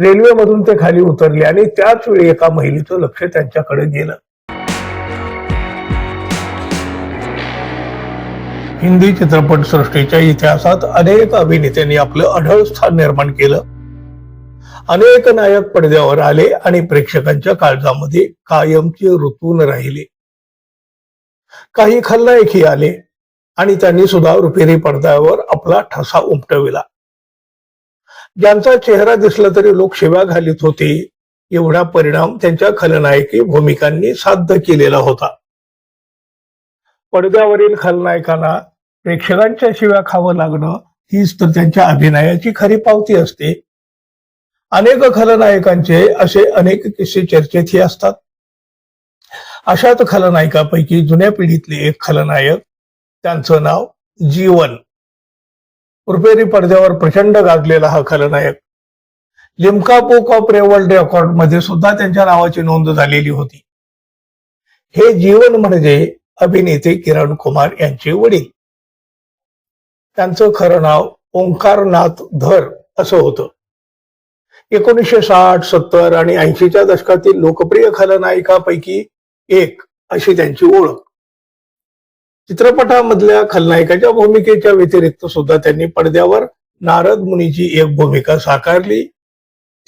रेल्वेमधून ते खाली उतरले आणि त्याच वेळी एका महिलेचं लक्ष त्यांच्याकडे गेलं. हिंदी चित्रपट सृष्टीच्या इतिहासात अनेक अभिनेत्यांनी आपलं अढळ स्थान निर्माण केलं. अनेक नायक पडद्यावर आले आणि प्रेक्षकांच्या काळजामध्ये कायमचे ऋतून राहिले. काही खलनायकही आले आणि त्यांनी सुद्धा रुपेरी पडद्यावर आपला ठसा उमटविला. ज्यांचा चेहरा दिसला तरी लोक शिव्या घालीत होते. एवढा परिणाम त्यांच्या खलनायकी भूमिकांनी साध्य केलेला होता. पडद्यावरील खलनायकांना प्रेक्षकांच्या शिव्या खावं लागणं हीच तर त्यांच्या अभिनयाची खरी पावती असते. अनेक खलनायकांचे असे अनेक किस्से चर्चेतही असतात. अशात खलनायकापैकी जुन्या पिढीतले एक खलनायक त्यांचं नाव जीवन. रुपेरी पडद्यावर प्रचंड गाजलेला हा खलनायक. लिमका बुक ऑफ रेवर्ल्ड रेकॉर्डमध्ये सुद्धा त्यांच्या नावाची नोंद झालेली होती. हे जीवन म्हणजे अभिनेते किरण कुमार यांचे वडील. त्यांचं खरं नाव ओंकारनाथ धर असं होतं. एकोणीसशे साठ सत्तर आणि ऐंशीच्या दशकातील लोकप्रिय खलनायकापैकी एक अशी त्यांची ओळख. चित्रपटामधल्या खलनायकाच्या भूमिकेच्या व्यतिरिक्त सुद्धा त्यांनी पडद्यावर नारद मुनीची एक भूमिका साकारली.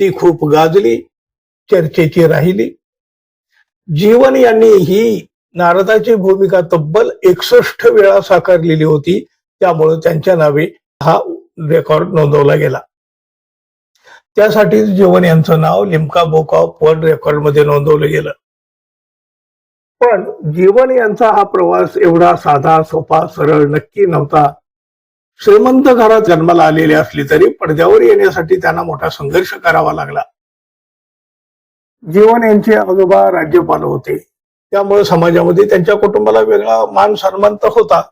ती खूप गाजली चर्चेची राहिली. जीवन यांनी ही नारदाची भूमिका तब्बल एकसष्ट वेळा साकारलेली होती त्यामुळे त्यांच्या नावे हा रेकॉर्ड नोंदवला गेला. त्यासाठीच जीवन यांचं नाव लिमका बुक ऑफ वर्ल्ड रेकॉर्डमध्ये नोंदवलं गेलं. पण जीवन यांचा हा प्रवास एवढा साधा सोपा सरळ नक्की नव्हता. श्रीमंत घरात जन्माला आलेले असली तरी पडद्यावर येण्यासाठी त्यांना मोठा संघर्ष करावा लागला. जीवन यांचे आजोबा राज्यपाल होते. त्यामुळे समाजामध्ये त्यांच्या कुटुंबाला वेगळा मान सन्मान तर होता.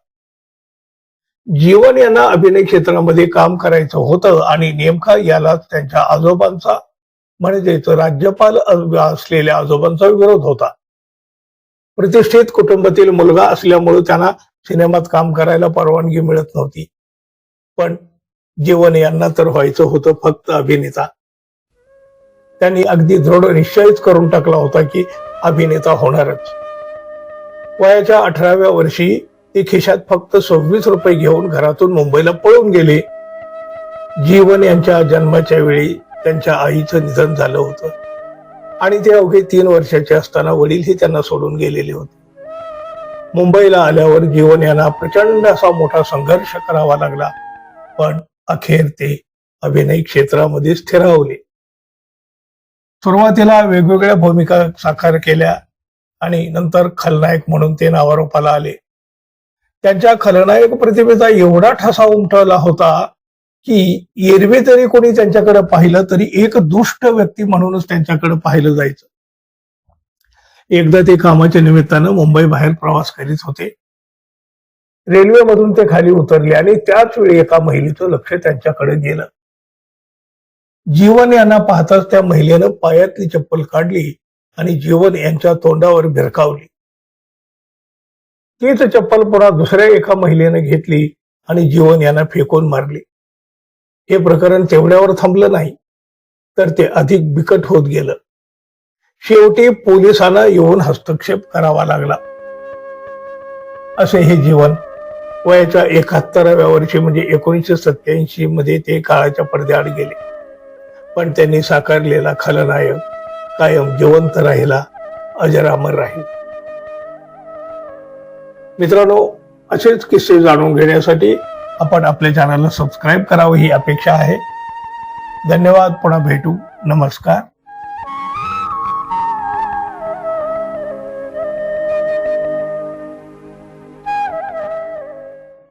जीवन यांना अभिनय क्षेत्रामध्ये काम करायचं होतं आणि नेमका यालाच त्यांच्या आजोबांचा म्हणजे राज्यपाल असलेल्या आजोबांचा विरोध होता. प्रतिष्ठित कुटुंबातील मुलगा असल्यामुळे त्यांना सिनेमात काम करायला परवानगी मिळत नव्हती. पण जीवन यांना तर व्हायचं होतं फक्त अभिनेता. त्यांनी अगदी दृढ निश्चयच करून टाकला होता की अभिनेता होणारच. वयाच्या अठराव्या वर्षी ती खिशात फक्त सव्वीस रुपये घेऊन घरातून मुंबईला पळून गेले. जीवन यांच्या जन्माच्या वेळी त्यांच्या आईचं निधन झालं होतं. आणि ते अवघे तीन वर्षाचे असताना वडीलही त्यांना सोडून गेलेले होते. मुंबईला आल्यावर जीवन यांना प्रचंड असा मोठा संघर्ष करावा लागला. पण अखेर ते अभिनय क्षेत्रामध्ये स्थिरावले. सुरुवातीला वेगवेगळ्या भूमिका साकार केल्या आणि नंतर खलनायक म्हणून ते नावारोपाला आले. त्यांच्या खलनायक प्रतिभेचा एवढा ठसा उमटवला होता की एरवी तरी कोणी त्यांच्याकडे पाहिलं तरी एक दुष्ट व्यक्ती म्हणूनच त्यांच्याकडे पाहिलं जायचं. एकदा ते कामाच्या निमित्तानं मुंबई बाहेर प्रवास करीत होते. रेल्वेमधून ते खाली उतरले आणि त्याच वेळी एका महिलेचं लक्ष त्यांच्याकडे गेलं. जीवन यांना पाहताच त्या महिलेनं पायातली चप्पल काढली आणि जीवन यांच्या तोंडावर भिरकावली. तीच चप्पल पुन्हा दुसऱ्या एका महिलेनं घेतली आणि जीवन यांना फेकून मारली. हे प्रकरण तेवढ्यावर थांबलं नाही तर ते अधिक बिकट होत गेलं. शेवटी पोलिसांना येऊन हस्तक्षेप करावा लागला. असे हे जीवन वयाच्या एकाहत्तराव्या वर्षी म्हणजे एकोणीसशे सत्याऐंशी मध्ये ते काळाच्या पडद्याआड गेले. पण त्यांनी साकारलेला खलनायक कायम जिवंत राहिला अजरामर राहील. मित्रांनो असेच किस्से जाणून घेण्यासाठी आपण आपल्या चॅनलला सबस्क्राईब करावं ही अपेक्षा आहे. धन्यवाद पुन्हा भेटू. नमस्कार.